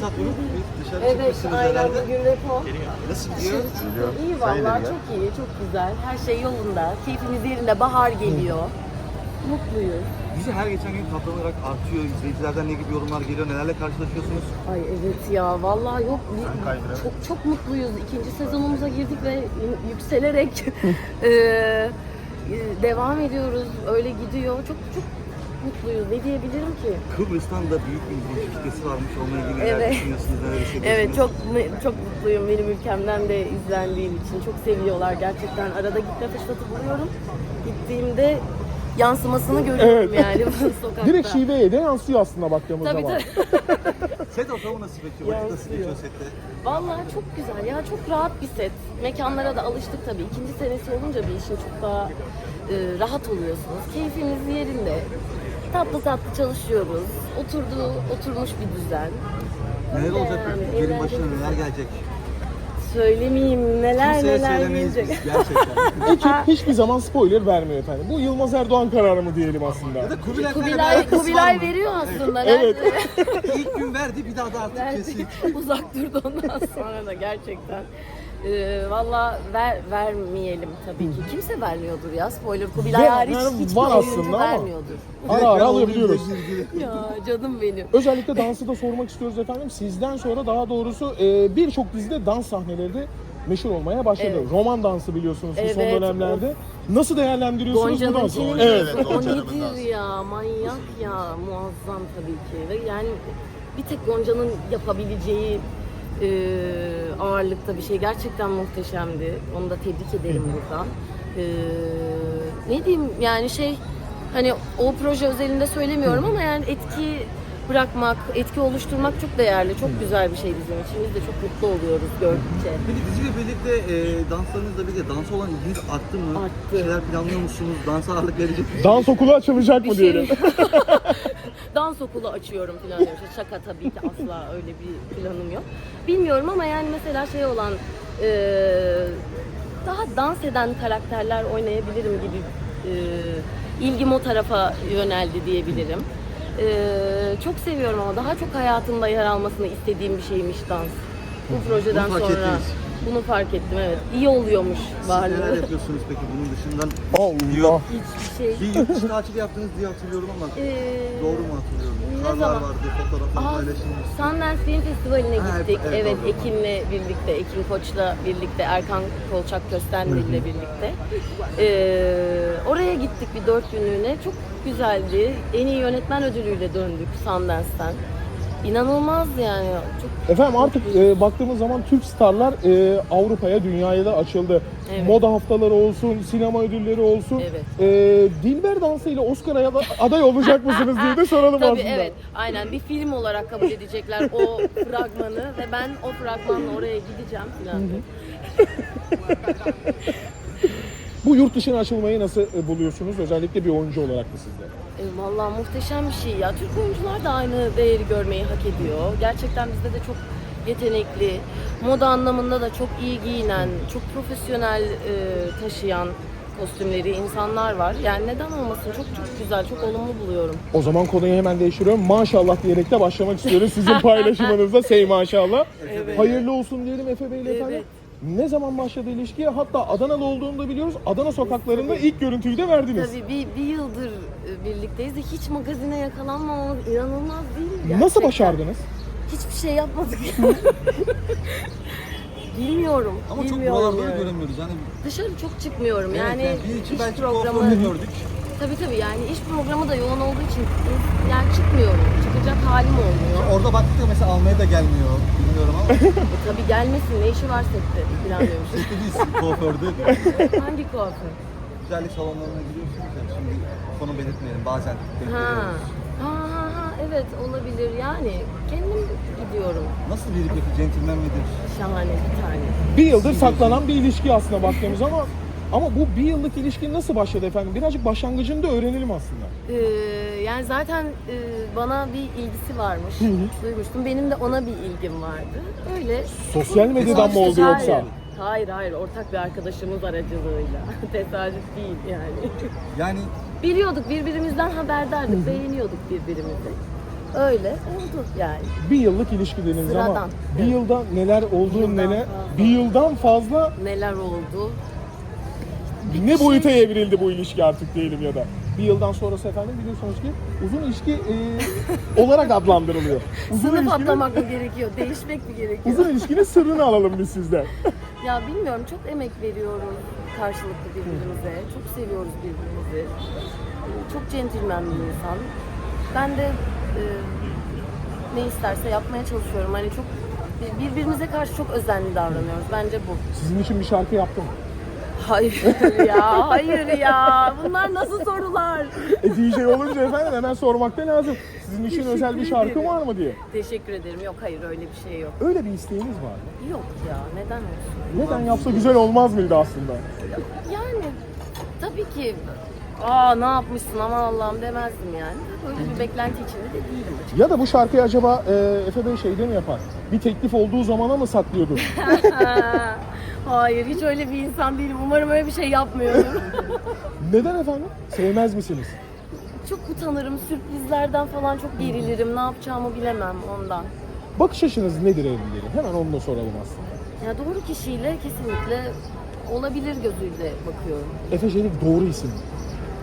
fırsat bulup bir dışarı Evet, çıkmışsınız aynen herhalde. bugün repo. Nasıl gidiyor? İyi Sayılır vallahi çok iyi, çok güzel. Her şey yolunda. Keyfimiz yerinde. Bahar geliyor. Mutluyuz. Dizi her geçen gün katlanarak artıyor. İzleyicilerden ne gibi yorumlar geliyor? Nelerle karşılaşıyorsunuz? Ay evet ya vallahi yok bir- Sen çok çok mutluyuz. İkinci sezonumuza girdik ve y- yükselerek eee, e, devam ediyoruz. Öyle gidiyor. Çok çok mutluyuz. Ne diyebilirim ki? Kıbrıs'tan da büyük bir izleyici kitlesi varmış. Onunla ilgili neler Evet. düşünüyorsunuz? Neler hissediyorsunuz? Evet çok çok mutluyum benim ülkemden de izlendiğim için. Çok seviyorlar gerçekten. Arada gitme fırsatı buluyorum. Gittiğimde yansımasını görüyorum yani bu sokakta. Direkt şiveye de yansıyor aslında baktığımız Tabii zaman. tabii. Set ortamı nasıl peki? Vakit nasıl geçiyor sette? Vallahi çok güzel ya çok rahat bir set. Mekanlara da alıştık tabii. İkinci senesi olunca bir işin çok daha e, rahat oluyorsunuz. Keyfimiz yerinde. Tatlı tatlı çalışıyoruz. Oturdu, oturmuş bir düzen. Neler olacak yani, peki? Benim başına eğlenceli. neler gelecek? Söylemeyeyim neler Kimseye neler söylemeyiz gelecek. biz gerçekten. Ekip hiçbir zaman spoiler vermiyor efendim. Bu Yılmaz Erdoğan kararı mı diyelim aslında. ya da Kubilay Kubilay, Kubilay mı? veriyor aslında. Evet. İlk gün verdi bir daha da artık Verdi. kesin. Uzak durdu ondan sonra da gerçekten. Ee, Valla ver, vermeyelim tabii ki. Kimse vermiyordur ya spoiler. Kubilay Var, hariç yani hiçbir var oyuncu aslında ama. vermiyordur. Ara ara alabiliyoruz. ya canım benim. Özellikle dansı da sormak istiyoruz efendim. Sizden sonra daha doğrusu e, birçok dizide dans sahneleri de meşhur olmaya başladı. Evet. Roman dansı biliyorsunuz bu son Evet, dönemlerde. Nasıl değerlendiriyorsunuz bu Gonca'nın dansı? Çin'in Evet. evet, o Gonca'nın nedir dansı. ya manyak ya muazzam tabii ki ve yani bir tek Gonca'nın yapabileceği e, ağırlıkta bir şey gerçekten muhteşemdi. Onu da tebrik ederim buradan. E, ne diyeyim yani şey hani o proje özelinde söylemiyorum ama yani etki bırakmak, etki oluşturmak çok değerli, çok güzel bir şey bizim için. Biz de çok mutlu oluyoruz gördükçe. Peki diziyle birlikte e, danslarınızla birlikte dansa olan ilginiz arttı mı? Arttı. Bir şeyler planlıyor musunuz? Dansa ağırlık verecek misiniz? Dans okulu açılacak mı şey diyelim. dans okulu açıyorum falan diyorum. İşte şaka tabii ki asla öyle bir planım yok. Bilmiyorum ama yani mesela şey olan e, daha dans eden karakterler oynayabilirim gibi e, ilgim o tarafa yöneldi diyebilirim. E, çok seviyorum ama daha çok hayatımda yer almasını istediğim bir şeymiş dans. Bu projeden Bunu fark sonra ettiniz. Bunu fark ettim evet. İyi oluyormuş Siz neler varlığı. yapıyorsunuz peki bunun dışından? Allah. Hiçbir şey. Bir yurt dışı tatili yaptınız diye hatırlıyorum ama E, doğru mu hatırlıyorum? ne Karlar zaman? vardı, fotoğraflar Aa, paylaşılmış. Sundance Film Festivali'ne Ha, gittik. evet, Evet, doğru. Ekin'le birlikte, Ekin Koç'la birlikte, Erkan Kolçak Köstendi'yle birlikte. Ee, oraya gittik bir dört günlüğüne. Çok güzeldi. En iyi yönetmen ödülüyle döndük Sundance'ten. İnanılmaz yani. Çok Efendim artık e, baktığımız zaman Türk starlar e, Avrupa'ya, dünyaya da açıldı. Evet. Moda haftaları olsun, sinema ödülleri olsun. Evet. E, Dilber dansıyla Oscar'a da- aday olacak mısınız diye de soralım Tabii aslında. evet. Aynen bir film olarak kabul edecekler o fragmanı ve ben o fragmanla oraya gideceğim falan. Bu yurt dışına açılmayı nasıl e, buluyorsunuz? Özellikle bir oyuncu olarak da sizde. E, Vallahi muhteşem bir şey ya. Türk oyuncular da aynı değeri görmeyi hak ediyor. Gerçekten bizde de çok yetenekli, moda anlamında da çok iyi giyinen, çok profesyonel e, taşıyan kostümleri insanlar var. Yani neden olmasın? Çok çok güzel, çok olumlu buluyorum. O zaman konuyu hemen değiştiriyorum. Maşallah diyerek de başlamak istiyoruz sizin paylaşımınızda. Sey maşallah. Evet. Hayırlı olsun diyelim Efe Bey'le efendim. Ne zaman başladı ilişkiye? Hatta Adanalı olduğunu da biliyoruz. Adana sokaklarında ilk görüntüyü de verdiniz. Tabii bir, bir yıldır e, birlikteyiz de hiç magazine yakalanmamamız inanılmaz değil mi? Gerçekten. Nasıl başardınız? Hiçbir şey yapmadık. Bilmiyorum. Ama çok bilmiyorum buralarda da yani. göremiyoruz. Yani Dışarı çok çıkmıyorum. Evet, Yani, bir iki belki programı gördük. Tabii tabii yani iş programı da yoğun olduğu için yani çıkmıyorum. Çıkacak halim olmuyor. Orada baktık da mesela almaya da gelmiyor. Bilmiyorum ama. E, tabii gelmesin ne işi var sette falan diyormuş. Sette değilsin, kuaförde. Hangi kuaför? Güzellik salonlarına giriyorsunuz ya. Şimdi konu belirtmeyelim. Bazen denk Ha. geliyoruz. Ha, ha, ha, evet olabilir yani. Kendim gidiyorum. Nasıl biri peki? Centilmen midir? Şahane bir tane. Bir yıldır saklanan bir ilişki aslında baktığımız ama ama bu bir yıllık ilişki nasıl başladı efendim? Birazcık başlangıcını da öğrenelim aslında. Ee, yani zaten e, bana bir ilgisi varmış. Duymuştum. Benim de ona bir ilgim vardı. Öyle. Sosyal medyadan mı oldu Hayır. yoksa? Hayır hayır ortak bir arkadaşımız aracılığıyla. Tesadüf değil yani. Yani Biliyorduk birbirimizden haberdardık, beğeniyorduk birbirimizi. Öyle oldu yani. Bir yıllık ilişki dediniz ama Sıradan. bir yılda neler oldu yıldan neler fazla. bir yıldan fazla Neler oldu? Ne boyuta evrildi bu ilişki artık diyelim ya da. Bir yıldan sonrası efendim biliyorsunuz ki uzun ilişki e, olarak adlandırılıyor. Uzun Sınıf ilişkinin, atlamak mı gerekiyor? Değişmek mi gerekiyor? uzun ilişkinin sırrını alalım biz sizden. Ya bilmiyorum çok emek veriyoruz karşılıklı birbirimize. Çok seviyoruz birbirimizi. Çok centilmen bir insan. Ben de e, ne isterse yapmaya çalışıyorum. Hani çok birbirimize karşı çok özenli davranıyoruz. Bence bu. Sizin için bir şarkı yaptım. Hayır ya, hayır ya. Bunlar nasıl sorular? E, DJ olunca efendim hemen sormak da lazım. Sizin için Teşekkür özel bir şarkı ederim. var mı diye. Teşekkür ederim. Yok hayır öyle bir şey yok. Öyle bir isteğiniz var mı? Yok ya neden olsun? Neden yapsa güzel olmaz mıydı aslında? Yani tabii ki aa ne yapmışsın aman Allah'ım demezdim yani. Böyle bir beklenti içinde de değilim açıkçası. Ya da bu şarkıyı acaba e, Efe Bey şeyde mi yapar? Bir teklif olduğu zamana mı saklıyordu? Hayır hiç öyle bir insan değilim. Umarım öyle bir şey yapmıyorum. Neden efendim? Sevmez misiniz? çok utanırım. Sürprizlerden falan çok gerilirim. Ne yapacağımı bilemem ondan. Bakış açınız nedir evlilerin? Hemen onu da soralım aslında. Ya doğru kişiyle kesinlikle olabilir gözüyle bakıyorum. Efe Çelik doğru isim.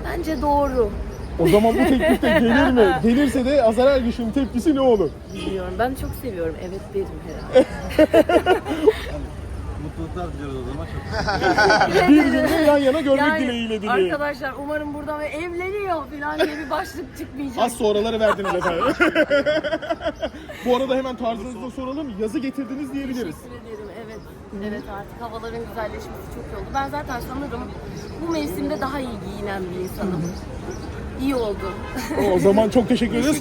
Bence doğru. O zaman bu teklif de gelir mi? Gelirse de Azar Ergüç'ün tepkisi ne olur? Biliyorum. Ben çok seviyorum. Evet derim herhalde. Mutluluklar diliyoruz o zaman. Çok Birbirini yan yana görmek Yani dileğiyle dileğim. arkadaşlar umarım buradan evleniyor falan diye bir başlık çıkmayacak. Az sonraları verdiniz efendim. Bu arada hemen tarzınızı da soralım. Yazı getirdiniz diyebiliriz. Teşekkür ederim. Evet. Evet artık havaların güzelleşmesi çok iyi oldu. Ben zaten sanırım bu mevsimde daha iyi giyinen bir insanım. İyi oldu. O zaman çok teşekkür ederiz.